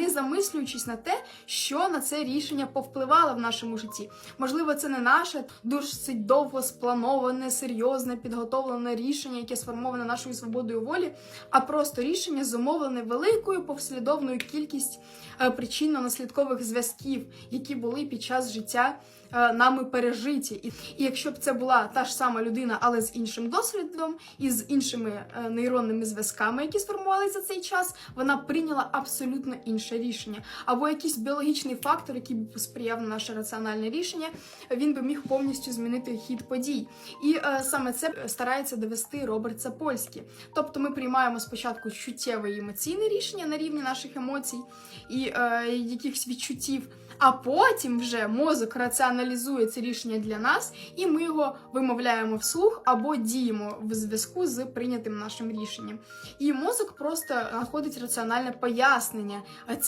не замислюючись на те, що на це рішення повпливало в нашому житті. Можливо, це не наше досить довго сплановане, серйозне, підготовлене рішення, яке сформоване нашою свободою волі, а просто рішення зумовлене великою послідовною кількістю е, причинно-наслідкових зв'язків, які були під час життя е, нами пережиті. І, якщо б це була та ж сама людина, але з іншим досвідом і з іншими е, нейронними зв'язками, які сформувалися цей час, вона прийняла абсолютно інше рішення. Або якийсь біологічний фактор, який б сприяв на наше раціональне рішення, він би міг повністю змінити хід подій. І е, саме це старається довести Роберт Сапольський. Тобто ми приймаємо спочатку чуттєве і емоційне рішення на рівні наших емоцій і е, якихось відчуттів. А потім вже мозок раціоналізує це рішення для нас, і ми його вимовляємо вслух або діємо в зв'язку з прийнятим нашим рішенням. І мозок просто знаходить раціональне пояснення